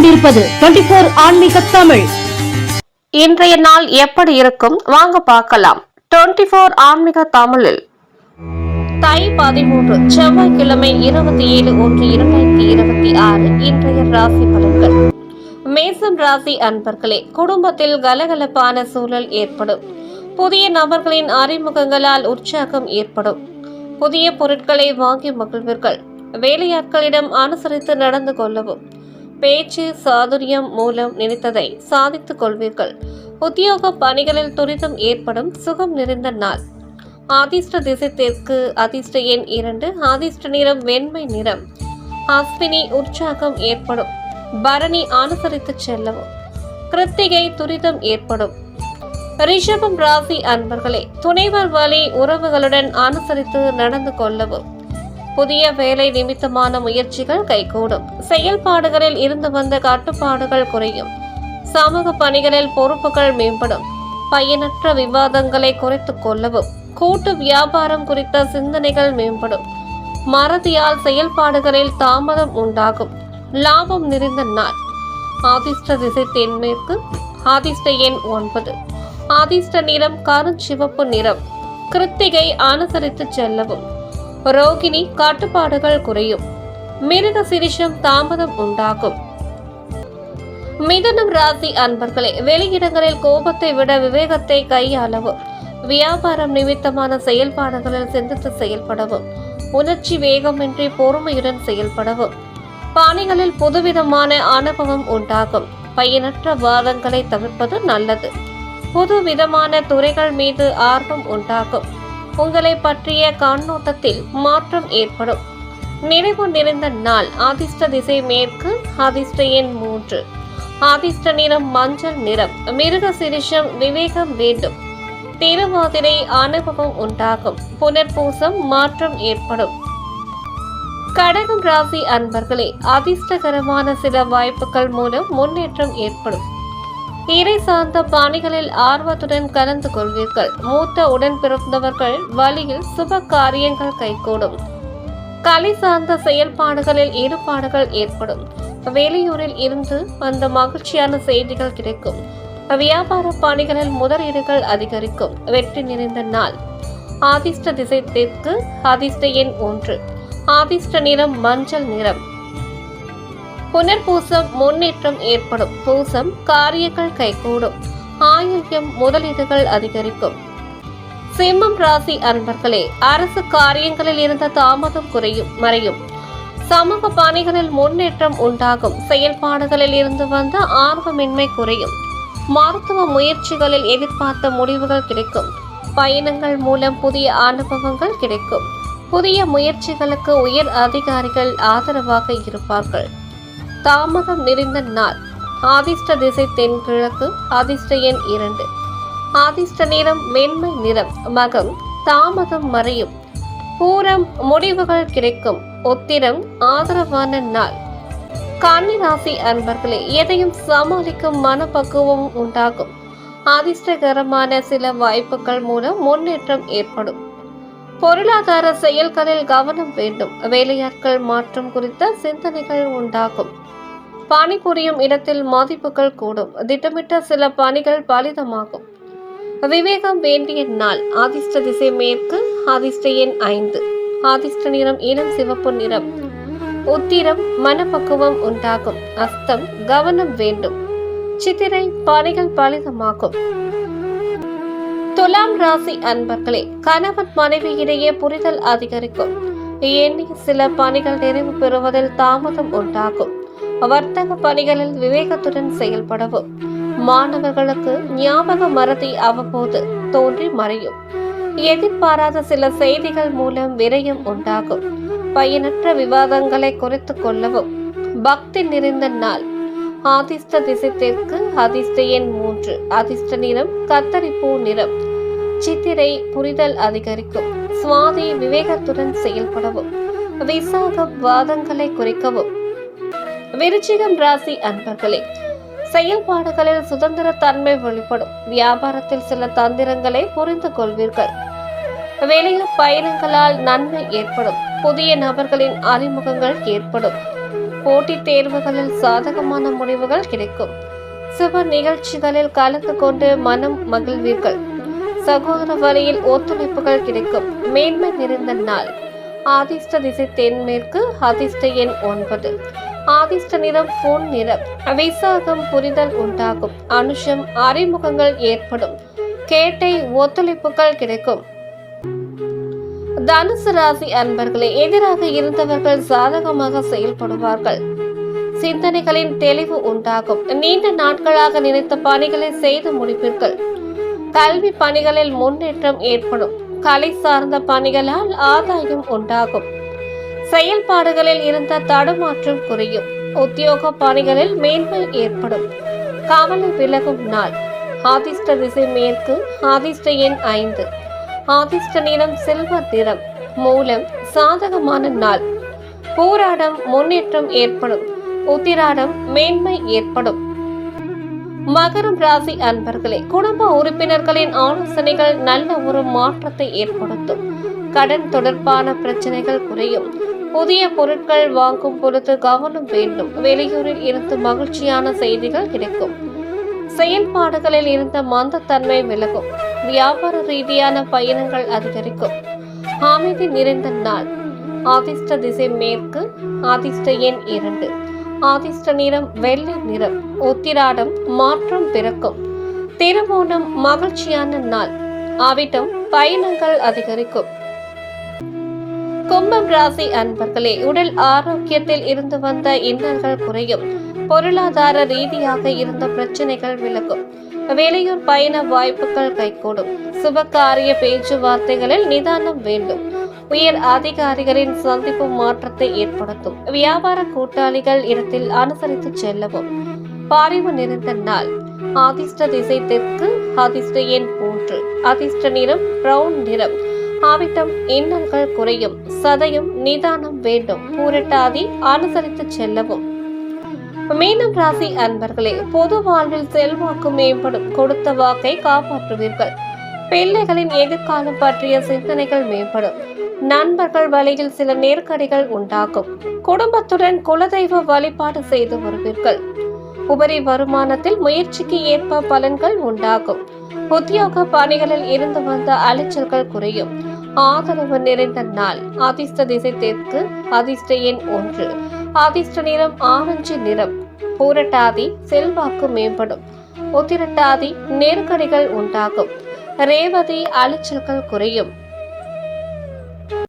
கொண்டிருப்பது twenty four ஆன்மீக தமிழ். இன்றைய நாள் எப்படி இருக்கும்? வாங்க பார்க்கலாம். டுவெண்டி போர் ஆன்மீக தமிழில். தை பதிமூன்று செவ்வாய்க்கிழமை இருபத்தி ஏழு ஒன்று இரண்டாயிரத்தி இருபத்தி ஆறு இன்றைய ராசி பலன்கள். மேசம் ராசி அன்பர்களே குடும்பத்தில் கலகலப்பான சூழல் ஏற்படும். புதிய நபர்களின் அறிமுகங்களால் உற்சாகம் ஏற்படும். புதிய பொருட்களை வாங்கி மகிழ்வீர்கள். வேலையாட்களிடம் அனுசரித்து நடந்து கொள்ளவும். பேச்சு சாதுரியம் மூலம் நினைத்ததை சாதித்துக் கொள்வீர்கள். உத்தியோக பணிகளில் துரிதம் ஏற்படும் சுகம் நிறைந்த நாள். அதிர்ஷ்ட திசை தெற்கு அதிர்ஷ்ட எண் இரண்டு அதிர்ஷ்ட நிறம் வெண்மை நிறம். அஸ்வினி உற்சாகம் ஏற்படும். பரணி அனுசரித்து செல்லவும். கிருத்திகை துரிதம் ஏற்படும். ரிஷபம் ராசி அன்பர்களே துணைவர் வழி உறவுகளுடன் அனுசரித்து நடந்து கொள்ளவும். புதிய வேலை நிமித்தமான முயற்சிகள் கைகூடும். செயல்பாடுகளில் இருந்து வந்த கட்டுப்பாடுகள் குறையும். சமூக பணிகளில் பொறுப்புகள் மேம்படும். பயனற்ற விவாதங்களை குறைத்துக் கொள்ளவும் கூட்டு வியாபாரம் குறித்த சிந்தனைகள் மேம்படும். மறதியால் செயல்பாடுகளில் தாமதம் உண்டாகும். லாபம் நிறைந்த நாள். ஆதிஷ்ட திசை தென்மேற்கு ஆதிஷ்ட எண் ஒன்பது. ஆதிஷ்ட நிறம் கருஞ்சிவப்பு நிறம். கிருத்திகை அனுசரித்து செல்லவும். ரோகிணி கட்டுப்பாடுகள் குறையும். மிருக சிரிஷம் தாமதம் உண்டாகும். மிதனம் ராசி அன்பர்களே வெளியிடங்களில் கோபத்தை விட விவேகத்தை கையாளவும் வியாபாரம் நிமித்தமான செயல்பாடுகளில் சிந்தித்து செயல்படவும் உணர்ச்சி வேகமின்றி பொறுமையுடன் செயல்படவும் பாணிகளில் புதுவிதமான அனுபவம் உண்டாகும். பயனற்ற வாதங்களை தவிர்ப்பது நல்லது. புதுவிதமான துறைகள் மீது ஆர்வம் உண்டாகும். உங்களை பற்றிய கண்ணோட்டத்தில் மாற்றம் ஏற்படும். நிறைவு நிறைந்த நாள் ஆதிஷ்ட திசை மேற்கு ஆதிஷ்ட எண் மூன்று. ஆதிஷ்ட நிறம் மஞ்சள் நிறம் மிருக சிரிஷம் விவேகம் வேண்டும். திருவாதிரை அனுபவம் உண்டாகும் புனர்பூசம் மாற்றம் ஏற்படும். கடகம் ராசி அன்பர்களே அதிர்ஷ்டகரமான சில வாய்ப்புகள் மூலம் முன்னேற்றம் ஏற்படும். இறை சார்ந்த பாணிகளில் ஆர்வத்துடன் கலந்து கொள்வீர்கள். மூத்த உடன் பிறந்தவர்கள் வழியில் சுப காரியங்கள் கைகூடும். கலை சார்ந்த செயல்பாடுகளில் ஈடுபாடுகள் ஏற்படும். வெளியூரில் இருந்து வந்த மகிழ்ச்சியான செய்திகள் கிடைக்கும். வியாபார பணிகளில் முதலீடுகள் அதிகரிக்கும். வெற்றி நிறைந்த நாள். ஆதிஷ்ட திசை தெற்கு அதிர்ஷ்ட எண் ஒன்று. ஆதிஷ்ட நிறம் மஞ்சள் நிறம். புனர்பூசம் முன்னேற்றம் ஏற்படும். பூசம் காரியங்கள் கைகூடும். ஆயுள்யம் முதலீடுகள் அதிகரிக்கும். சிம்மம் ராசி அன்பர்களே அரசு காரியங்களில் இருந்த தாமதம் குறையும் மறையும். சமூக பணிகளில் முன்னேற்றம் உண்டாகும். செயல்பாடுகளில் இருந்து வந்த ஆர்வமின்மை குறையும். மருத்துவ முயற்சிகளில் எதிர்பார்த்த முடிவுகள் கிடைக்கும். பயணங்கள் மூலம் புதிய அனுபவங்கள் கிடைக்கும். புதிய முயற்சிகளுக்கு உயர் அதிகாரிகள் ஆதரவாக இருப்பார்கள். தாமதம் நிறைந்த நாள். ஆதிஷ்ட திசை தென்கிழக்கு ஆதிஷ்ட எண் இரண்டு. ஆதிஷ்ட நிறம் மென்மை நிறம் மகம் தாமதம் மறையும். பூரம் முடிவுகள் கிடைக்கும் உத்திரம் ஆதரவான நாள். கன்னிராசி அன்பர்களே எதையும் சமாளிக்கும் மனப்பக்குவம் உண்டாகும். அதிர்ஷ்டகரமான சில வாய்ப்புகள் மூலம் முன்னேற்றம் ஏற்படும். பொருளாதார செயல்களில் கவனம் வேண்டும். வேலையாட்கள் மாற்றம் குறித்த சிந்தனைகள் உண்டாகும். பணிபுரியும் இடத்தில் மதிப்புகள் கூடும். திட்டமிட்ட சில பணிகள் பலிதமாகும். விவேகம் வேண்டிய நாள். ஆதிஷ்ட திசை மேற்கு ஆதிஷ்ட எண் ஐந்து. ஆதிஷ்ட நிறம் இளம் சிவப்பு நிறம். உத்திரம் மனப்பக்குவம் உண்டாகும். அஸ்தம் கவனம் வேண்டும். சித்திரை பணிகள் பலிதமாகும். துலாம் ராசி அன்பர்களே கணவன் மனைவி இடையே புரிதல் அதிகரிக்கும். எண்ணிய சில பணிகள் நிறைவு பெறுவதில் தாமதம் உண்டாகும். வர்த்தக பணிகளில் விவேகத்துடன் செயல்படவும். மாணவர்களுக்கு ஞாபக மறதி அவ்வப்போது தோன்றி மறையும். எதிர்பாராத சில செய்திகள் மூலம் விரயம் உண்டாகும். பயனற்ற விவாதங்களை குறைத்துக் கொள்ளவும். பக்தி நிறைந்த நாள். ஆதிஷ்ட திசை தெற்கு அதிர்ஷ்ட எண் மூன்று. அதிர்ஷ்ட நிறம் கத்தரிப்பூ நிறம். சித்திரை புரிதல் அதிகரிக்கும். சுவாதி விவேகத்துடன் செயல்படவும் விசாகம் வாதங்களை குறைக்கவும். விருச்சிகம் ராசி அன்பர்களே செயல்பாடுகளில் சுதந்திர தன்மை வெளிப்படும். வியாபாரத்தில் சில தந்திரங்களை புரிந்து கொள்வீர்கள். வெளியில் பயணங்களால் நன்மை ஏற்படும். புதிய நபர்களின் அறிமுகங்கள் ஏற்படும். போட்டித் தேர்வுகளில் சாதகமான முடிவுகள் கிடைக்கும். சுப நிகழ்ச்சிகளில் கலந்து கொண்டு மனம் மகிழ்வீர்கள். சகோதர வழியில் ஒத்துழைப்புகள் கிடைக்கும். மேன்மை நிறைந்த நாள். ஆதிஷ்ட திசை தென்மேற்கு அதிர்ஷ்ட எண் ஒன்பது. ஆதிஷ்ட நிறம் பொன் நிறம். விசாகம் புரிதல் உண்டாகும். அனுஷம் அறிமுகங்கள் ஏற்படும். கேட்டை ஒத்துழைப்புகள் கிடைக்கும். தனுசு ராசி அன்பர்களே எதிராக இருந்தவர்கள் சாதகமாக செயல்படுவார்கள். சிந்தனைகளின் தெளிவு உண்டாகும். நீண்ட நாட்களாக நினைத்த பணிகளை செய்து முடிப்பீர்கள். கல்வி பணிகளில் முன்னேற்றம் ஏற்படும். கலை சார்ந்த பணிகளால் ஆதாயம் உண்டாகும். செயல்பாடுகளில் இருந்த தடுமாற்றம் குறையும். உத்தியோக பணிகளில் மேன்மை ஏற்படும். கவலை விலகும் நாள். ஆதிஷ்ட திசை மேற்கு ஆதிஷ்ட எண் ஐந்து. ஆதிஷ்ட நிறம் செல்வ திறம் மூலம் சாதகமான நாள். போராடம் முன்னேற்றம் ஏற்படும். உத்திராடம் மேன்மை ஏற்படும். மகரம் ராசி அன்பர்களே குடும்ப உறுப்பினர்களின் ஆலோசனைகள் நல்ல ஒரு மாற்றத்தை ஏற்படுத்தும். கடன் தொடர்பான பிரச்சனைகள் குறையும். புதிய பொருட்கள் வாங்கும் பொழுது கவனம் வேண்டும். வெளியூரில் இருந்து மகிழ்ச்சியான செய்திகள் கிடைக்கும். செயல்பாடுகளில் இருந்த மந்தத்தன்மை விலகும். வியாபார ரீதியான பயணங்கள் அதிகரிக்கும். அமைதி நிறைந்த நாள். ஆதிஷ்ட திசை மேற்கு ஆதிஷ்ட எண் இரண்டு. ஆதிஷ்ட நிறம் வெள்ளை நிறம் உத்திராடம் மாற்றம் பிறக்கும். திருவோணம் மகிழ்ச்சியான நாள். அவிட்டம் பயணங்கள் அதிகரிக்கும். கும்பம் ராசி அன்பர்களே உடல் ஆரோக்கியத்தில் இருந்து வந்த இன்னல்கள் குறையும். பொருளாதார ரீதியாக இருந்த பிரச்சனைகள் விலகும். வெளியூர் பயண வாய்ப்புகள் கைகூடும். சுபகாரிய பேச்சுவார்த்தைகளில் நிதானம் வேண்டும். உயர் அதிகாரிகளின் சந்திப்பு மாற்றத்தை ஏற்படுத்தும். வியாபார கூட்டாளிகள் இடத்தில் அனுசரித்து செல்லவும். பாரிவு நிறைந்த நாள். ஆதிஷ்ட திசை தெற்கு அதிர்ஷ்ட எண் போன்று அதிர்ஷ்ட நிறம் பிரவுன் நிறம். ஆவிட்டம் இன்னல்கள் குறையும். சதயம் நிதானம் வேண்டும். பூரட்டாதி அனுசரித்து செல்லவும். மீனம் ராசி அன்பர்களே பொது வாழ்வில் செல்வாக்கு மேம்படும். கொடுத்த வாக்கை காப்பாற்றுவீர்கள். பிள்ளைகளின் எதிர்காலம் பற்றிய சிந்தனைகள் மேம்படும். நண்பர்கள் வழியில் சில நெருக்கடிகள் உண்டாகும். குடும்பத்துடன் குலதெய்வ வழிபாடு செய்து வருவீர்கள். உபரி வருமானத்தில் முயற்சிக்கு ஏற்ப பலன்கள் உண்டாகும். உத்தியோக பணிகளில் இருந்து வந்த அலைச்சல்கள் குறையும். ஆதரவு நிறைந்த நாள் அதிர்ஷ்ட திசை தெற்கு அதிர்ஷ்ட எண் ஒன்று. அதிர்ஷ்ட நிறம் ஆரஞ்சு நிறம். பூரட்டாதி செல்வாக்கு மேம்படும். உத்திரட்டாதி நெருக்கடிகள் உண்டாகும். ரேவதி அலைச்சல்கள் குறையும்.